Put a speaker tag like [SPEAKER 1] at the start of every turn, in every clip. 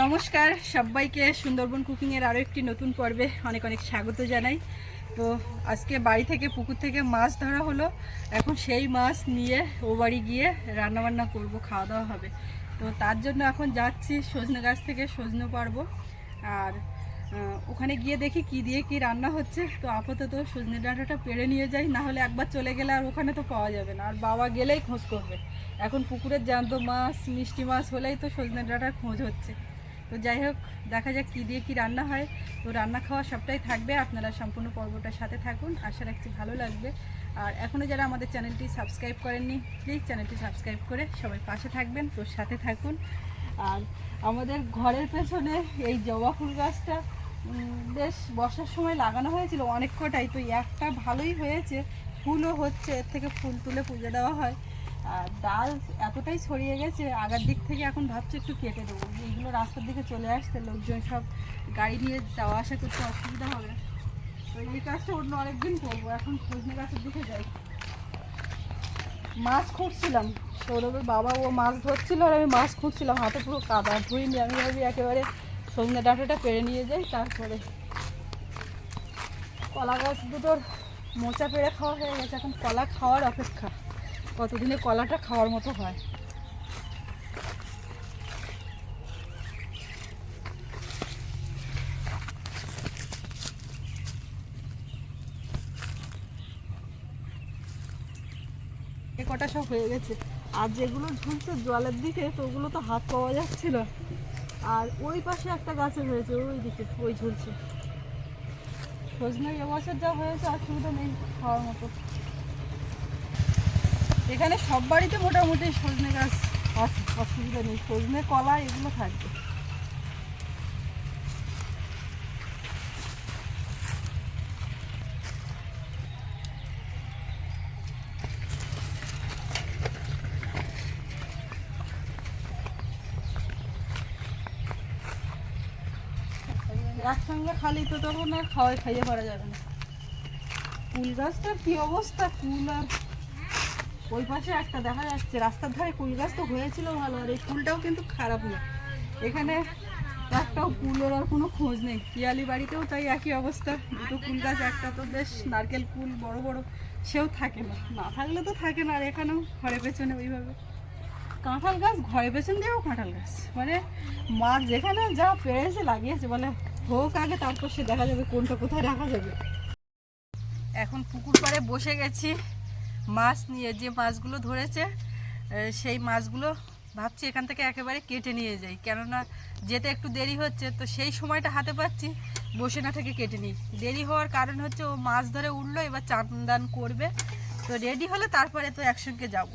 [SPEAKER 1] নমস্কার, সবাইকে সুন্দরবন কুকিংয়ের আরও একটি নতুন পর্বে অনেক অনেক স্বাগত জানাই। তো আজকে বাড়ি থেকে, পুকুর থেকে মাছ ধরা হলো। এখন সেই মাছ নিয়ে ও বাড়ি গিয়ে রান্নাবান্না করব, খাওয়া দাওয়া হবে। তো তার জন্য এখন যাচ্ছি সজনে গাছ থেকে সজনে পারব আর ওখানে গিয়ে দেখি কি দিয়ে কি রান্না হচ্ছে। তো আপাতত সজনে ডাঁটাটা পেড়ে নিয়ে যাই, না হলে একবার চলে গেলে আর ওখানে তো পাওয়া যাবে না। আর বাবা গেলেই খোঁজ করবে। এখন পুকুরের জ্যান্ত মাছ, মিষ্টি মাছ হলেই তো সজনে ডাঁটার খোঁজ হচ্ছে। তো যাই হোক, দেখা যাক কী দিয়ে কী রান্না হয়। তো রান্না খাওয়া সবটাই থাকবে, আপনারা সম্পূর্ণ পর্বটার সাথে থাকুন, আশা রাখছি ভালো লাগবে। আর এখনও যারা আমাদের চ্যানেলটি সাবস্ক্রাইব করেননি প্লিজ চ্যানেলটি সাবস্ক্রাইব করে সবাই পাশে থাকবেন, তো সাথে থাকুন। আর আমাদের ঘরের পেছনে এই জবা ফুল গাছটা বেশ বর্ষার সময় লাগানো হয়েছিল অনেক কটাই, তো একটা ভালোই হয়েছে। ফুলও হচ্ছে, এর থেকে ফুল তুলে পুজো দেওয়া হয়। আর ডাল এতটাই ছড়িয়ে গেছে, আগার দিক থেকে এখন ভাবছি একটু কেটে দেবো। এইগুলো রাস্তার দিকে চলে আসতে লোকজন সব গাড়ি নিয়ে যাওয়া আসা করতে অসুবিধা হবে। তো এই কাজটা অন্য আরেকদিন করব, এখন সজনে গাছের দিকে যাই। মাছ খুঁজছিলাম সৌরভের বাবা ও মাছ ধরছিল আর আমি মাছ খুঁজছিলাম হাতে পুরো কাদা ধুইনি আমি ভাবি একেবারে সজনে ডাঁটাটা পেরে নিয়ে যাই, তারপরে কলা গাছ দুটোর মোচা পেড়ে খাওয়া হয়ে গেছে, এখন কলা খাওয়ার অপেক্ষা। কতদিনে কলাটা খাওয়ার মতো হয়? কটা সব হয়ে গেছে। আর যেগুলো ঝুলছে জলের দিকে, তো ওগুলো তো হাত পাওয়া যাচ্ছিল আর ওই পাশে একটা গাছে হয়েছে, ওই দিকে, ওই ঝুলছে। সজনে এবছর যা হয়েছে অসুবিধা নেই খাওয়ার মতো। এখানে সব বাড়িতে মোটামুটি সজনে গাছ আছে, অসুবিধা নেই। সজনে, কলা, এগুলো থাকবে। একসঙ্গে খালি তো তখন আর খাওয়াই, খাইয়ে পারা যাবে না। কুল গাছটার কি অবস্থা? কুল আর ওই পাশে একটা দেখা যাচ্ছে, রাস্তার ধারে কুল গাছ তো হয়েছিল ভালো, আর এই কুলটাও কিন্তু খারাপ না। এখানে একটাও কুলের আর কোনো খোঁজ নেই। পিয়ালি বাড়িতেও তাই একই অবস্থা, দুটো কুল গাছ, একটা তো বেশ নারকেল কুল বড় বড়, সেও থাকে না। না থাকলে তো থাকে না, আর এখানেও ঘরে পেছনে ওইভাবে। কাঁঠাল গাছ, ঘরে পেছন দিয়েও কাঁঠাল গাছ। মানে মা যেখানে যা পেরেছে লাগিয়েছে, বলে হোক আগে, তারপর সে দেখা যাবে কোনটা কোথায় রাখা যাবে। এখন পুকুর পাড়ে বসে গেছি। মাছ নিয়ে যে মাছগুলো ধরেছে সেই মাছগুলো ভাবছি এখান থেকে একেবারে কেটে নিয়ে যাই। কেননা যেতে একটু দেরি হচ্ছে, তো সেই সময়টা হাতে পাচ্ছি বসে না থেকে কেটে নিই। দেরি হওয়ার কারণ হচ্ছে ও মাছ ধরে উঠল, এবার চান করবে। তো রেডি হলে তারপরে তো একসঙ্গে যাব।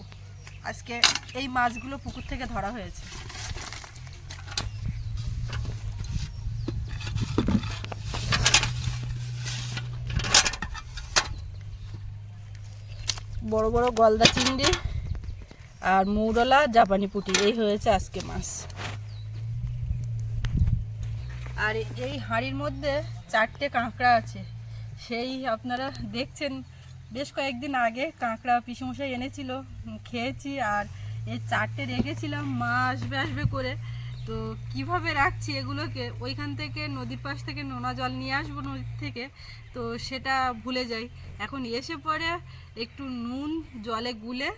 [SPEAKER 1] আজকে এই মাছগুলো পুকুর থেকে ধরা হয়েছে। বড় বড় গলদা চিংড়ি আর মৌরলা জাপানি পুঁটি। এই হয়েছে আজকে মাছ। আর এই হাঁড়ির মধ্যে চারটে কাঁকড়া আছে। সেই আপনারা দেখছেন, বেশ কয়েকদিন আগে কাঁকড়া পিসমশাই এনেছিল, খেয়েছি আর এই চারটে রেখেছিলাম। মা আসবে আসবে করে তো কীভাবে রাখছি এগুলোকে? ওইখান থেকে নদীর পাশ থেকে নোনা জল নিয়ে আসব নদীর থেকে, তো সেটা ভুলে যাই। এখন এসে পরে একটু নুন জলে গুলে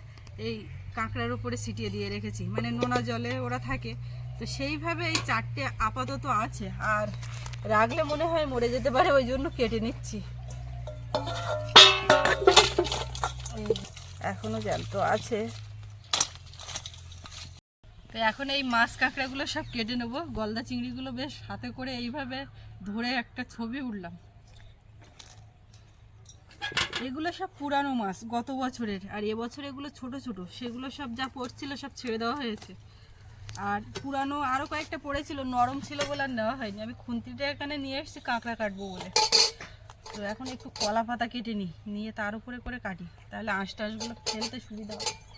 [SPEAKER 1] এই কাঁকড়ার উপরে ছিটিয়ে দিয়ে রেখেছি। মানে নোনা জলে ওরা থাকে। তো সেইভাবে এই চারটে আপাতত আছে। আর রাখলে মনে হয় মরে যেতে পারে, ওই জন্য কেটে নিচ্ছি। এই এখনও জ্যান্ত আছে। তো এখন এই মাছ কাঁকড়াগুলো সব কেটে নেব। গলদা চিংড়িগুলো বেশ হাতে করে এইভাবে ধরে একটা ছবি উঠলাম। এগুলো সব পুরানো মাছ, গত বছরের। আর এবছর এগুলো ছোট ছোট। সেগুলো সব যা পড়ছিল সব ছেড়ে দেওয়া হয়েছে। আর পুরানো আরও কয়েকটা পড়েছিল, নরম ছিল বলে আর নেওয়া হয়নি। আমি খুন্তিটা এখানে নিয়ে এসেছি কাঁকড়া কাটবো বলে। তো এখন একটু কলা পাতা কেটে নিই, নিয়ে তার উপরে করে কাটি। তাহলে আঁশ টাশগুলো ফেলতে সুবিধা হবে।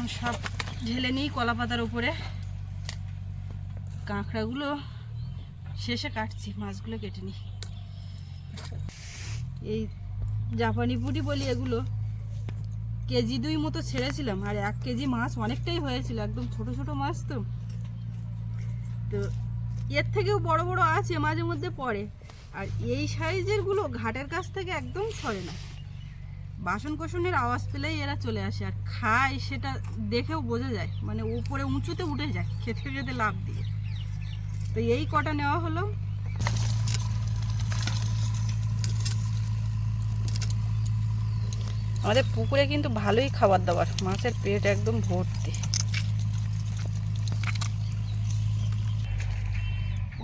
[SPEAKER 1] এখন সব ঢেলে নিই কলা পাতার উপরে। কাঁকড়াগুলো শেষে কাটছি, মাছগুলো কেটে নিই। এই জাপানি পুঁটি বলি এগুলো কেজি দুই মতো ছেড়েছিলাম, আর এক কেজি মাছ অনেকটাই হয়েছিল, একদম ছোট ছোট মাছ তো। তো এর থেকেও বড় বড় আছে, মাঝে মধ্যে পড়ে। আর এই সাইজেরগুলো ঘাটের কাছ থেকে একদম সরে না। বাসন কোসনের আওয়াজ পেলেই এরা চলে আসে, আর খায় সেটা দেখেও বোঝা যায় মানে উপরে উঁচুতে উঠে যায়, খেতে খেতে লাভ দিয়ে। তো এই কটা নেওয়া হলো। আমাদের পুকুরে কিন্তু ভালোই খাবার দাবার, মাছের পেট একদম ভর্তি।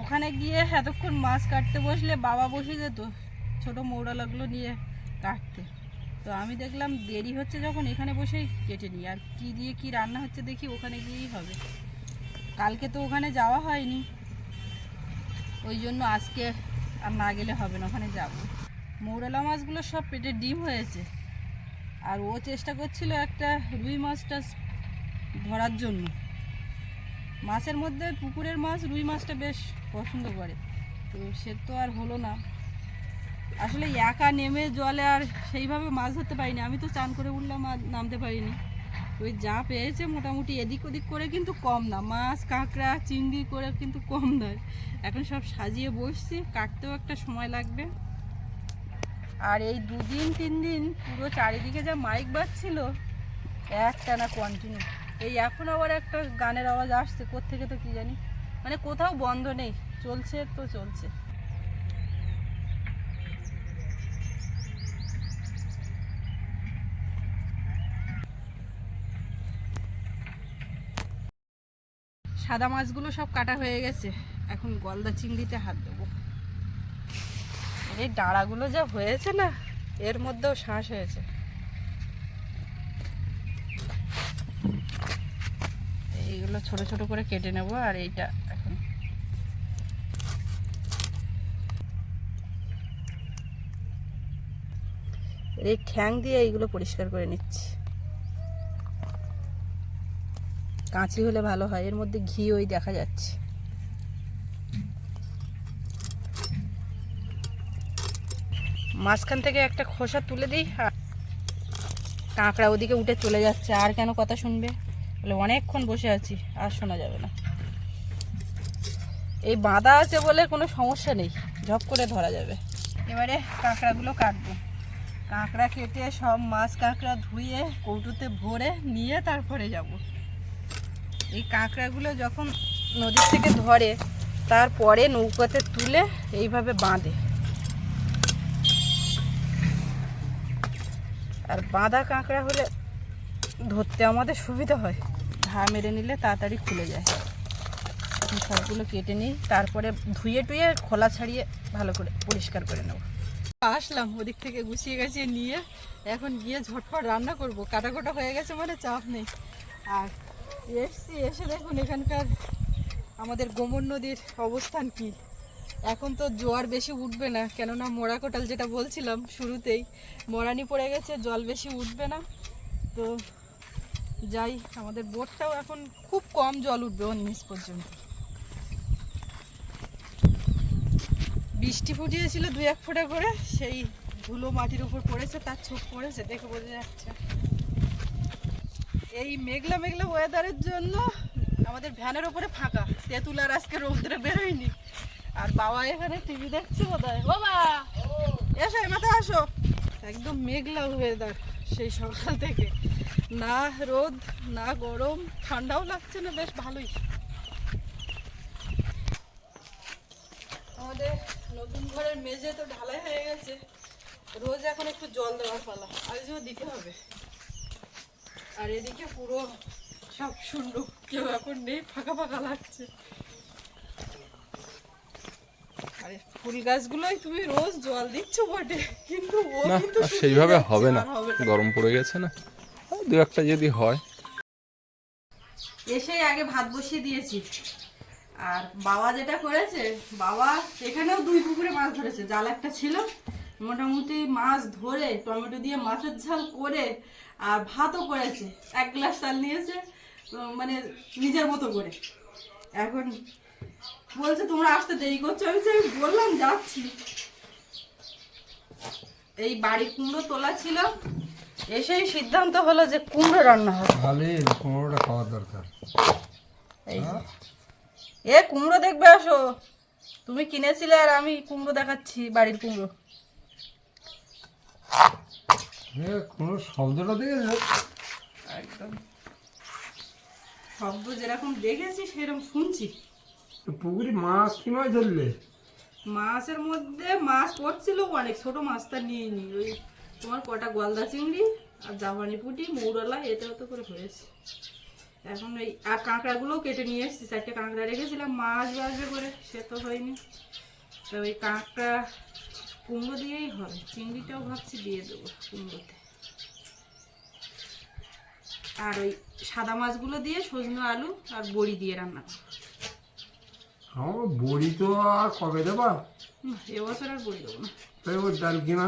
[SPEAKER 1] ওখানে গিয়ে এতক্ষণ মাছ কাটতে বসলে বাবা বসে যেত, ছোট মৌরালাগুলো নিয়ে কাটতে। তো আমি দেখলাম দেরি হচ্ছে যখন এখানে বসেই কেটে নিই। আর কি দিয়ে কি রান্না হচ্ছে দেখি ওখানে গিয়েই হবে। কালকে তো ওখানে যাওয়া হয়নি। ওই জন্য আজকে আর না গেলে হবে না, ওখানে যাব। মৌরালা মাছগুলো সব পেটে ডিম হয়েছে। আর ও চেষ্টা করছিল একটা রুই মাছটা ধরার জন্য। মাছের মধ্যে পুকুরের মাছ রুই মাছটা বেশ পছন্দ করে। তো সে তো আর হলো না। আসলে একা নেমে জলে আর সেইভাবে মাছ ধরতে পারিনি। আমি তো চান করে উঠলাম, আর নামতে পারিনি। ওই যা পেয়েছে মোটামুটি এদিক ওদিক করে কিন্তু কম না। মাছ, কাঁকড়া, চিংড়ি করে কিন্তু কম নয়। এখন সব সাজিয়ে বসছি, কাটতেও একটা সময় লাগবে। আর এই দুদিন, তিন দিন পুরো চারিদিকে যা মাইক বাজছিল একটানা কন্টিনিউ এই এখন আবার একটা গানের আওয়াজ আসছে, কোত্থেকে তো কি জানি? মানে কোথাও বন্ধ নেই, চলছে তো চলছে। সাদা মাছগুলো সব কাটা হয়ে গেছে। এখন গলদা চিংড়িতে হাত দেবো। এই ডাঁড়াগুলো যা হয়েছে না, এর মধ্যেও শ্বাস হয়েছে। এইগুলো ছোট ছোট করে কেটে নেব আর এইটা এখন। এই ঠ্যাং দিয়ে এইগুলো পরিষ্কার করে নিচ্ছি। কাঁচি হলে ভালো হয়। এর মধ্যে ঘি ওই দেখা যাচ্ছে। মাঝখান থেকে একটা খোসা তুলে দিই কাঁকড়া ওদিকে উঠে চলে যাচ্ছে। আর কেন কথা শুনবে? বলে, অনেকক্ষণ বসে আছি, আর শোনা যাবে না। এই বাঁধা আছে বলে কোনো সমস্যা নেই। ঝপ করে ধরা যাবে। এবারে কাঁকড়াগুলো কাটবো। কাঁকড়া কেটে সব মাছ কাঁকড়া ধুয়ে কৌটোতে ভরে নিয়ে তারপরে যাব। এই কাঁকড়াগুলো যখন নদীর থেকে ধরে, তারপরে নৌকাতে তুলে এইভাবে বাঁধে। আর বাঁধা কাঁকড়া হলে ধরতে আমাদের সুবিধা হয়। ঘা মেরে নিলে তাড়াতাড়ি খুলে যায়। সবগুলো কেটে নিই, তারপরে ধুয়ে টুয়ে খোলা ছাড়িয়ে ভালো করে পরিষ্কার করে নেব। আসলাম ওদিক থেকে গুছিয়ে গেছিয়ে নিয়ে, এখন গিয়ে ঝটফট রান্না করব। কাটা কোটা হয়ে গেছে মানে চাপ নেই। আর এসছি, এসে দেখুন এখানকার আমাদের গোমর নদীর অবস্থান কি। এখন তো জোয়ার বেশি উঠবে না, কেননা মোড়া কোটাল যেটা বলছিলাম শুরুতেই, মরানি পড়ে গেছে, জল বেশি উঠবে না। তো যাই, আমাদের বোটটাও এখন খুব কম জল উঠবে ওর নিচ পর্যন্ত। বৃষ্টি ফুটিয়েছিল দুই এক ফোঁটা করে, সেই ধুলো মাটির উপর পড়েছে, তার ছোপ পড়েছে, দেখে বোঝা যাচ্ছে। এই মেঘলা মেঘলা ওয়েদারের জন্য আমাদের ভ্যানের ওপরে ফাঁকা। তেঁতুল আর আজকে রৌদ্রে বেরোয়নি। আর বাবা এখানে টিভি দেখছে বোধহয়। বাবা! এসো মাথায় আসো। একদম মেঘলা ওয়েদার সেই সকাল থেকে। না রোদ, না গরম, ঠান্ডাও লাগছে না, বেশ ভালোই। আমাদের নতুন ঘরের মেঝে তো ঢালাই হয়ে গেছে। রোজ এখন একটু জল দেওয়ার পালা। আজও দিতে হবে। আর এদিকে পুরো সব শূন্য কেউ এখন নেই ফাঁকা ফাঁকা লাগছে। আরে ফুল গাছগুলোই তুমি রোজ জল দিচ্ছ বটে কিন্তু ও
[SPEAKER 2] না
[SPEAKER 1] কিন্তু
[SPEAKER 2] সেইভাবে হবে না
[SPEAKER 1] আর হবে না।
[SPEAKER 2] গরম পড়ে গেছে না। দু একটা যদি হয়।
[SPEAKER 1] এসেই আগে ভাত বসিয়ে দিয়েছি। আর বাবা যেটা করেছে বাবা এখানেও দুই পুকুরে মাছ ধরেছে। জাল একটা ছিল মোটামুটি মাছ ধরে টমেটো দিয়ে মাছের ঝাল করে আর ভাতও করেছে। এক গ্লাস চাল নিয়েছে মানে নিজের মতো করে। এখন বলছে তোমরা আসতে দেরি করছ। আমি আমি বললাম যাচ্ছি। এই বাড়ি কুমড়ো তোলা ছিল। এসেই সিদ্ধান্ত হলো যে কুমড়ো রান্না হবে।
[SPEAKER 3] ভালোই কুমড়োটা খাওয়ার দরকার।
[SPEAKER 1] এই এ কুমড়ো দেখবে আসো। তুমি কিনেছিলে আর আমি কুমড়ো দেখাচ্ছি বাড়ির কুমড়ো।
[SPEAKER 3] কুমড়োর শব্দটা দেখেছ
[SPEAKER 1] একদম। শব্দ যেরকম দেখেছি সেরকম শুনছি।
[SPEAKER 3] পুকুরে মাছ কি মাছ ধরলে?
[SPEAKER 1] মাছের মধ্যে মাছ পড়ছিল অনেক ছোট মাছটা নিয়ে নি ওই তোমার কটা গলদা চিংড়ি আর জাপানি পুটি মৌরলা এতে ওতে করে হয়েছে এখন ওই আর কাঁকড়াগুলোও কেটে নিয়ে এসেছি চারটে কাঁকড়া রেখেছিলাম মাছ বাসবে করে সে তো হয়নি। তো ওই কাঁকড়া কুমড়ো দিয়েই হবে চিংড়িটাও ভাবছি দিয়ে দেবো কুমড়োতে। আর ওই সাদা মাছগুলো দিয়ে সজনে আলু আর বড়ি দিয়ে রান্না করব।
[SPEAKER 3] বড়ি তো আর কবে দেবা?
[SPEAKER 1] এবছর আর বড়ি দেবো না।
[SPEAKER 3] তাই ওর ডাল কিনা?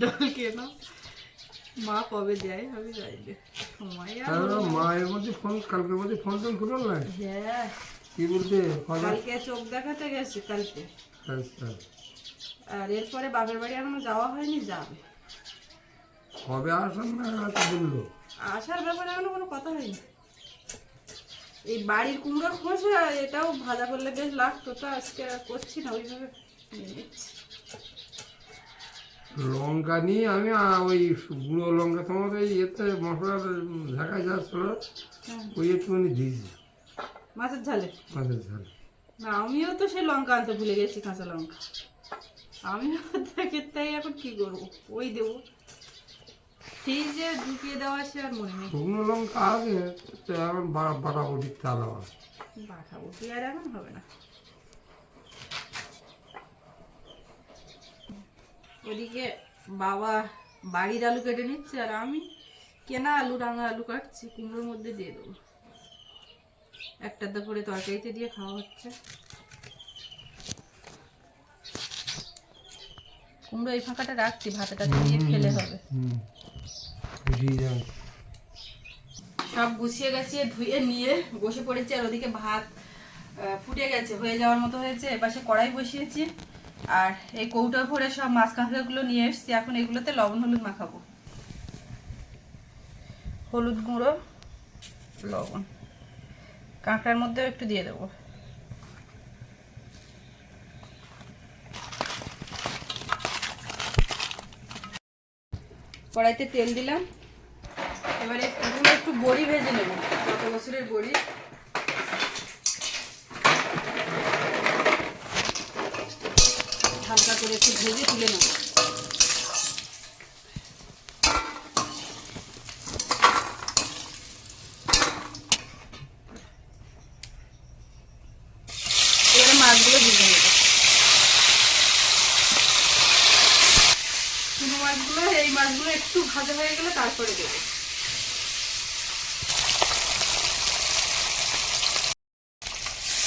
[SPEAKER 1] ডাল কেন? মা কবে দেয় আমি আর
[SPEAKER 3] তাহলে মায়ের মধ্যে ফোন কালকের মধ্যে ফোন টোন করল না?
[SPEAKER 1] হ্যাঁ।
[SPEAKER 3] কি বলতে?
[SPEAKER 1] কালকে চোখ দেখাতে গেছে কালকে।
[SPEAKER 3] আচ্ছা।
[SPEAKER 1] আর এরপরে বাপের বাড়ি এখনও যাওয়া হয়নি যাবে।
[SPEAKER 3] কবে আসেন না তো বলল?
[SPEAKER 1] আসার ব্যাপারে এখনও কোনো কথা হয়নি। এই বাড়ির কুমড়োর খোসা এটাও ভাজা করলে বেশ লাগতো তো আজকে করছি না ওইভাবে
[SPEAKER 3] লঙ্কা নিয়ে আমি ওই গুঁড়ো লঙ্কা তোমার ওই এতে মশলার ঢাকা যাচ্ছিল
[SPEAKER 1] হ্যাঁ,
[SPEAKER 3] ওই একটুখানি দিয়েছি
[SPEAKER 1] মাছের ঝালে?
[SPEAKER 3] মাছের ঝালে।
[SPEAKER 1] না আমিও তো সেই লঙ্কা আনতে ভুলে গেছি কাঁচা লঙ্কা। আমিও দেখে তাই এখন কি করব? ওই দেবো। ফ্রিজে ঢুকিয়ে দেওয়া আছে আর মনে নেই।
[SPEAKER 3] শুকনো লঙ্কা আছে এখন বাটাবুটি চাল
[SPEAKER 1] আর এখন হবে না। ওদিকে বাবা বাড়ির আলু কেটে নিচ্ছে আর আমি কেনা আলু রাঙা আলু কাটছি কুমড়োর মধ্যে দিয়ে দেবো। একটা করে তরকারিতে দিয়ে খাওয়া হচ্ছে। কুমড়ো এই ফাঁকাটা রাখছি ভাতেটা দিয়ে ফেলে হবে। সব গুছিয়ে গাছিয়ে ধুয়ে নিয়ে বসে পড়েছি আর ওদিকে ভাত ফুটে গেছে হয়ে যাওয়ার মতো হয়েছে। এপাশে কড়াই বসিয়েছি আর এই কৌটা ভরে সব মাছ কাঁকড়াগুলো নিয়ে এসেছি। এখন এগুলোতে লবণ হলুদ মাখাবো। হলুদ গুঁড়ো লবণ। কাঁকড়ার মধ্যেও একটু দিয়ে দেবো। কড়াইতে তেল দিলাম। এবারে এগুলো একটু বড়ি ভেজে নেব, গত বছরের বড়ি। হালকা করে একটু ভেজে তুলে নেব এবারে মাছগুলো ভেজে নেব চুনো মাছগুলো এই মাছগুলো একটু ভাজা হয়ে গেলে তারপরে দেবো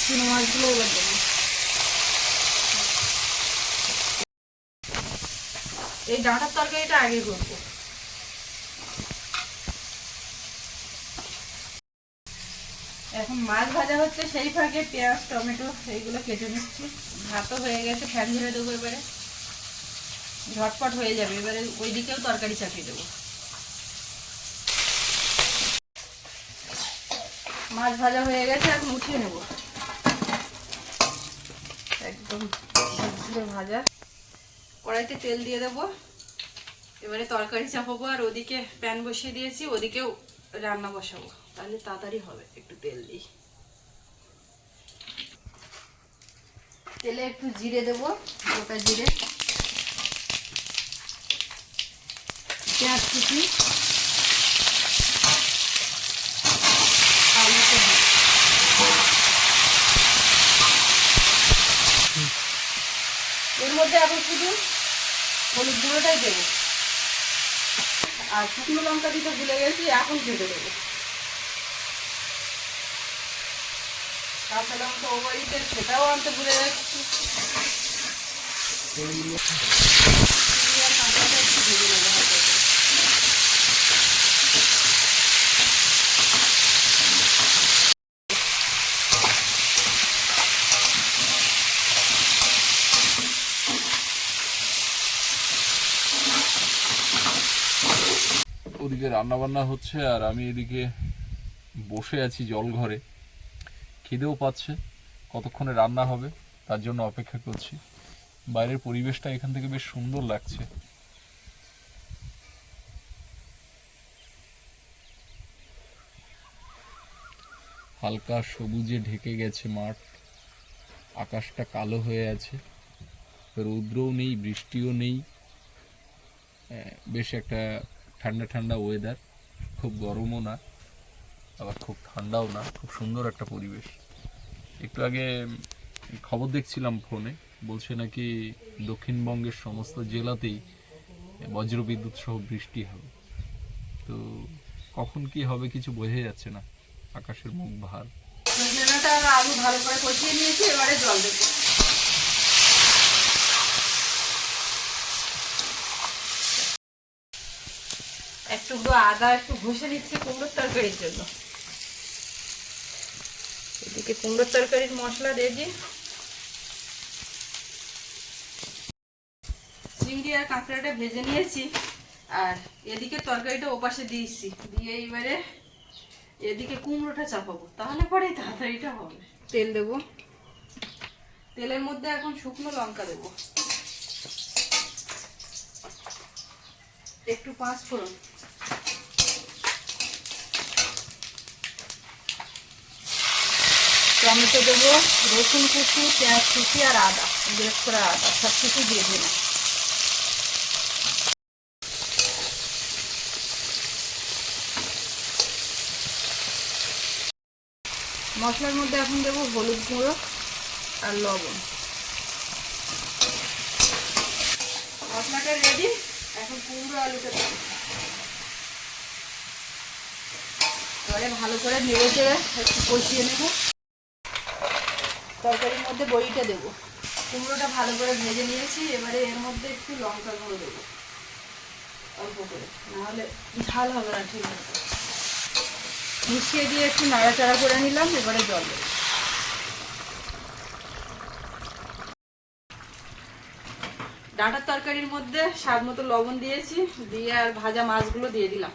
[SPEAKER 1] চুনো মাছগুলো এবার দেবো এই ডাঁটার তরকারিটা আগে করব এখন মাছ ভাজা হচ্ছে, সেই ফাঁকে পেঁয়াজ, টমেটো এইগুলো কেটে নিচ্ছি। ভাতও হয়ে গেছে, ফ্যান ধরে দেবো এবারে। ঝটপট হয়ে যাবে, এবারে ওই দিকেও তরকারি চাপিয়ে দেবো। মাছ ভাজা হয়ে গেছে, এখন উঠিয়ে নেব। একদম ভাজা। কড়াইতে তেল দিয়ে দেবো। এবারে তরকারি চাপাবো আর ওদিকে প্যান বসিয়ে দিয়েছি, ওদিকেও রান্না বসাবো। তাহলে তাড়াতাড়ি হবে, একটু তেল দিই। তেলে একটু জিরে দেবো, গোটা জিরে। পেঁয়াজ কুচি। এর মধ্যে এখন শুধু হলুদ গুঁড়োটাই দেবো। আর শুকনো লঙ্কা দিতে ভুলে গেছি এখন ভেজে দেবো কাঁচা লঙ্কা ও বাড়িতে সেটাও আনতে ভুলে যাচ্ছি কাঁচা কাঁচাটা একটু ভেজে নেব হালকা করে।
[SPEAKER 2] ওদিকে রান্না বান্না হচ্ছে আর আমি এদিকে বসে আছি জল ঘরে খিদেও পাচ্ছে, কতক্ষণে রান্না হবে তার জন্য অপেক্ষা করছি। বাইরের পরিবেশটা এখান থেকে বেশ সুন্দর লাগছে। হালকা সবুজে ঢেকে গেছে মাঠ। আকাশটা কালো হয়ে আছে। রৌদ্রও নেই, বৃষ্টিও নেই। বেশ একটা ঠান্ডা ঠান্ডা ওয়েদার খুব গরমও না, আবার খুব ঠান্ডাও না, খুব সুন্দর একটা পরিবেশ। একটু আগে খবর দেখছিলাম ফোনে, বলছে নাকি দক্ষিণবঙ্গের সমস্ত জেলাতেই বজ্রবিদ্যুৎ সহ বৃষ্টি হবে। তো কখন কি হবে কিছু বোঝা যাচ্ছে না, আকাশের মুখ ভার।
[SPEAKER 1] আলু ভালো করে কষিয়ে নিয়েছি, এবারে জল দেবো। একটু আদা একটু ঘষে নিচ্ছি কুমড়োর তরকারির জন্য। এদিকে কুমড়োর তরকারির মশলা রেডি চিংড়ি আর কাঁকড়াটা ভেজে নিয়েছি আর এদিকে তরকারিটা ওপাশে দিয়েছি। দিয়ে এবারে এদিকে কুমড়োটা চাপাবো। তাহলে পরেই তাড়াতাড়িটা হবে। তেল দেবো? তেলের মধ্যে এখন শুকনো লঙ্কা দেবো। একটু পাঁচ ফোড়ন। টমেটো দেবো, রসুন কুচি, পেঁয়াজ কুচি আর আদা। বেশ করে আদা, সব কিছু দিয়ে দিলাম। মশলার মধ্যে এখন দেবো হলুদ গুঁড়ো আর লবণ। মশলাটা রেডি এখন কুমড়ো আলুটা ভালো করে নেড়ে চেড়ে একটু কষিয়ে নেব। তরকারির মধ্যে বড়িটা দেবো। কুমড়োটা ভালো করে ভেজে নিয়েছি, এবারে এর মধ্যে একটু লঙ্কা গুঁড়ো দেবো। অল্প করে, নাহলে ঝাল হবে না, ঠিক আছে। মিশিয়ে দিয়ে একটু নাড়াচাড়া করে নিলাম, এবারে জল দেবো। ডাঁটার তরকারির মধ্যে স্বাদ মতো লবণ দিয়েছি, দিয়ে আর ভাজা মাছগুলো দিয়ে দিলাম।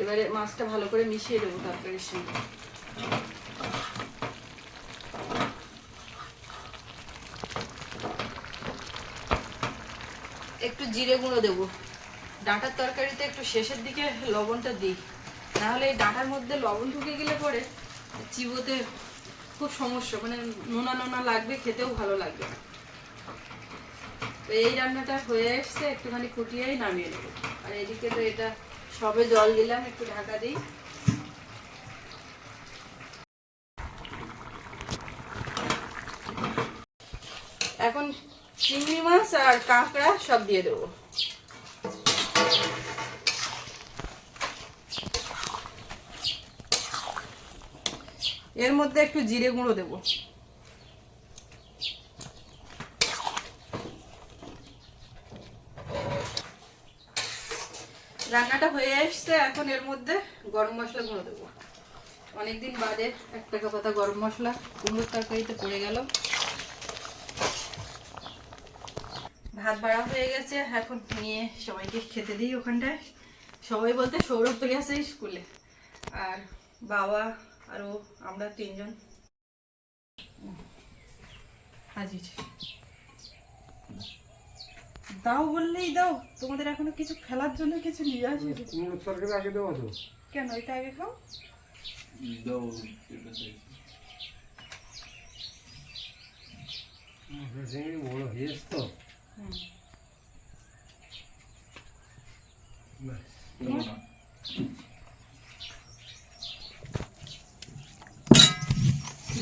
[SPEAKER 1] এবারে মাছটা ভালো করে মিশিয়ে দেবো তরকারির সঙ্গে একটু জিরে গুঁড়ো দেবো। ডাঁটার তরকারিতে একটু শেষের দিকে লবণটা দিই। নাহলে এই ডাঁটার মধ্যে লবণ ঢুকে গেলে পরে চিবোতে খুব সমস্যা মানে নোনা নোনা লাগবে, খেতেও ভালো লাগবে তো এই রান্নাটা হয়ে এসছে, একটুখানি ফুটিয়েই নামিয়ে নেব। আর এদিকে তো এটা সবে জল দিলাম, একটু ঢাকা দিই। এখন চিংড়ি মাছ আর কাঁকড়া সব দিয়ে দেবো। এর মধ্যে একটু জিরে গুঁড়ো দেবো। রান্নাটা হয়ে আসছে, এখন এর মধ্যে গরম মশলা গুঁড়ো দেবো। অনেকদিন বাদে এক টাকা পাতা গরম মশলা, কুমড়োর তরকারিতে পড়ে গেল। ভাত বাড়া হয়ে গেছে এখন নিয়ে সবাইকে খেতে দিই ওখানটায়। সবাই বলতে সৌরভ তো গেছে স্কুলে আর বাবা আর ও আমরা তিনজন। দাও বললেই দাও তোমাদের এখনও কিছু খেলার জন্য কিছু নিয়ে আসে
[SPEAKER 3] কুমড়োর তরকারি আগে দেওয়া তো।
[SPEAKER 1] কেন এটা আগে খাও?
[SPEAKER 3] চিংড়ি বড় হয়েছে তো।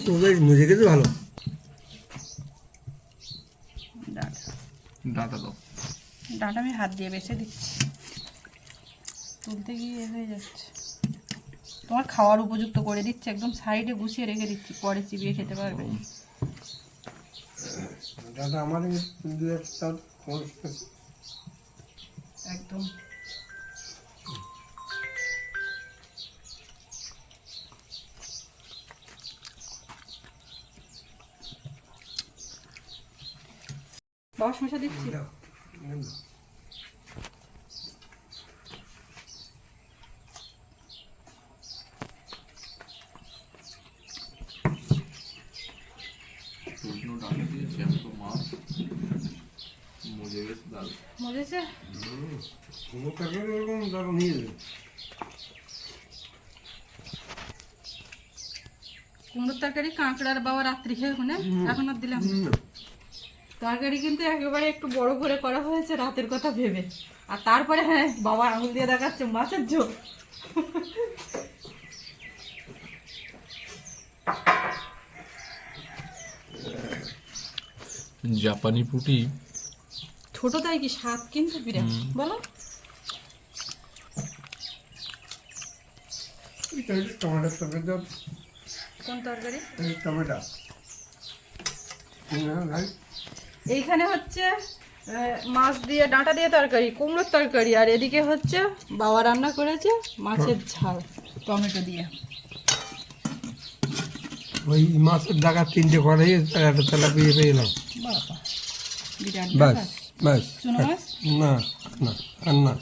[SPEAKER 3] তোদের মুঝে গেছে ভালো।
[SPEAKER 1] ডাঁটা
[SPEAKER 2] ডাটা দাও।
[SPEAKER 1] ডাঁটা আমি হাত দিয়ে বেছে দিচ্ছি। তুলতে গিয়ে হয়ে যাচ্ছে। তোমার খাওয়ার উপযুক্ত করে দিচ্ছে একদম সাইডে গুছিয়ে রেখে দিচ্ছি পরে চিবিয়ে খেতে পারবে।
[SPEAKER 3] দাদা আমাদের দু একটা
[SPEAKER 1] একদম। বাবা শশা দিচ্ছি।
[SPEAKER 3] কুমড়ো তরকারি ওরকম দারুণ নিয়ে যাবে
[SPEAKER 1] কুমড়োর তরকারি কাঁকড়ার বাবা রাত্রি খেয়ে ওখানে এখন আর দিলাম না। তরকারি কিন্তু একেবারে একটু বড় করে করা হয়েছে রাতের কথা ভেবে। আর তারপরে হ্যাঁ বাবা আঙুল দিয়ে দেখাচ্ছে মাছের ঝোল।
[SPEAKER 2] জাপানি পুটি।
[SPEAKER 1] ছোট তাই কি স্বাদ কিন্তু বিরাট। বলো
[SPEAKER 3] এটা হচ্ছে টমেটোর তরকারি দাও।
[SPEAKER 1] কোন তরকারি?
[SPEAKER 3] টমেটো।
[SPEAKER 1] এইখানে হচ্ছে মাছ দিয়ে ডাঁটা দিয়ে তরকারি কুমড়োর তরকারি আর এদিকে হচ্ছে বাবা রান্না করেছে মাছের ঝাল টমেটো দিয়ে।
[SPEAKER 3] ওই মাছের ডাকা তিনটে কড়াই একটা তেলা পেয়ে। ব্যাস
[SPEAKER 1] চুনো মাছ?
[SPEAKER 3] না না আর না।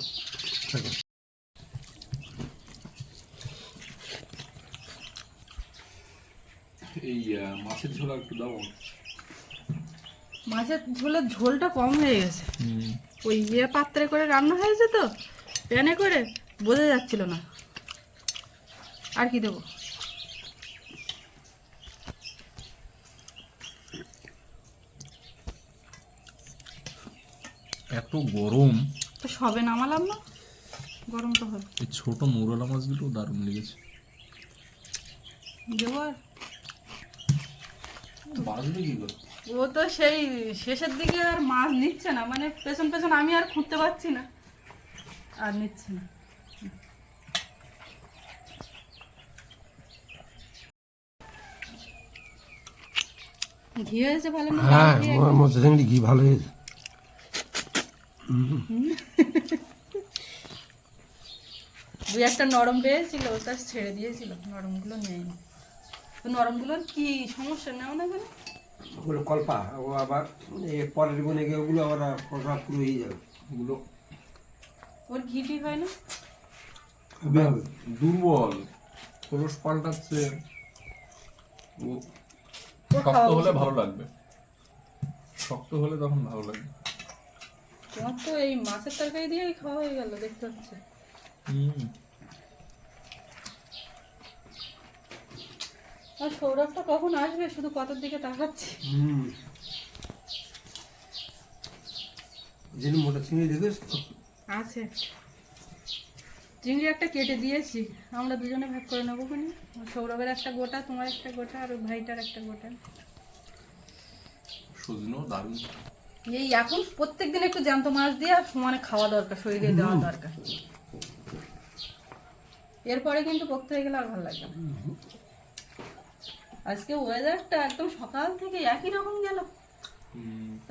[SPEAKER 2] এই মাছের ঝোল একটু দাও
[SPEAKER 1] মাছের ঝোলের ঝোলটা কম হয়ে গেছে। ওই ইয়ে পাত্রে করে রান্না হয়েছে তো প্যানে করে বোঝা যাচ্ছিল না। আর কি দেবো?
[SPEAKER 2] এত গরম।
[SPEAKER 1] তো সবে নামালাম না গরম তো হবে।
[SPEAKER 2] এই ছোট মৌরলা মাছগুলো দারুণ লেগেছে।
[SPEAKER 1] দেবো আর? ও তো সেই শেষের দিকে আর মাছ নিচ্ছে না মানে পেছন পেছন আমি আর খুঁজতে পারছি না। আর নিচ্ছে না। ঘি হয়েছে ভালো না?
[SPEAKER 3] হ্যাঁ
[SPEAKER 1] ঘি
[SPEAKER 3] মধ্যে চিংড়ি ঘি ভালো হয়েছে।
[SPEAKER 1] দুই একটা নরম পেয়েছিল ওটা ছেড়ে দিয়েছিল নরমগুলো নেয়নি। নরমগুলোর কি সমস্যা? নেও না কেন
[SPEAKER 3] ওগুলো কল্পা ও আবার পরের গুণে গিয়ে ওগুলো আবার পুরো হয়ে যাবে।
[SPEAKER 2] ওগুলো
[SPEAKER 1] ওর ঘিটি হয় না?
[SPEAKER 2] দুর্বল। খোলস পাল্টাচ্ছে। ও শক্ত হলে ভালো লাগবে। শক্ত হলে তখন ভালো লাগবে।
[SPEAKER 1] তোমার তো এই মাছের তরকারি দিয়েই খাওয়া হয়ে গেল দেখতে হচ্ছে
[SPEAKER 2] হুম।
[SPEAKER 1] আর সৌরভটা কখন আসবে? শুধু কতর দিকে তাকাচ্ছি।
[SPEAKER 3] হুম। মোটা চিংড়ি দেখেছ তো?
[SPEAKER 1] আছে। চিংড়ি একটা কেটে দিয়েছি। আমরা দুজনে ভাগ করে নেব কেন সৌরভের একটা গোটা তোমার একটা গোটা আর ভাইটার একটা গোটা।
[SPEAKER 2] সজনো দারুণ।
[SPEAKER 1] এই এখন প্রত্যেক দিন একটু জ্যান্ত মাছ দিয়ে আর সমানে খাওয়া দরকার শরীরে দেওয়া দরকার। এরপরে কিন্তু পড়তে হয়ে গেলে আর ভালো লাগবে না। আজকে ওয়েদারটা একদম সকাল থেকে একই রকম গেল।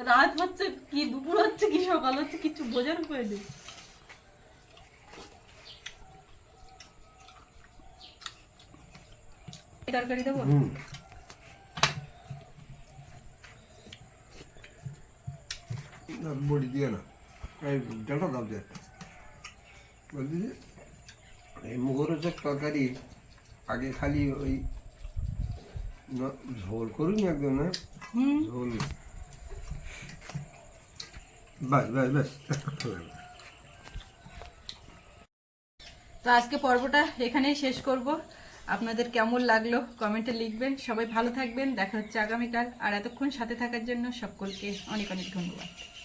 [SPEAKER 1] রাত হচ্ছে কি দুপুর হচ্ছে কি সকাল হচ্ছে কিছু বোঝার উপায় নেই। তরকারি দেবো?
[SPEAKER 3] বড়ি দিয়ে না। এই ডালটা দাও দিয়ে বলছি এই মুগরোচক তরকারি আগে খালি ওই ন- ঝোল করুন একদম না ঝোল বাস বাস বাস
[SPEAKER 1] তো আজকে পর্বটা এখানেই শেষ করব। আপনাদের কেমন লাগল কমেন্টে লিখবেন। সবাই ভালো থাকবেন। দেখা হচ্ছে আগামীকাল। আর এতক্ষণ সাথে থাকার জন্য সকলকে অনেক অনেক ধন্যবাদ।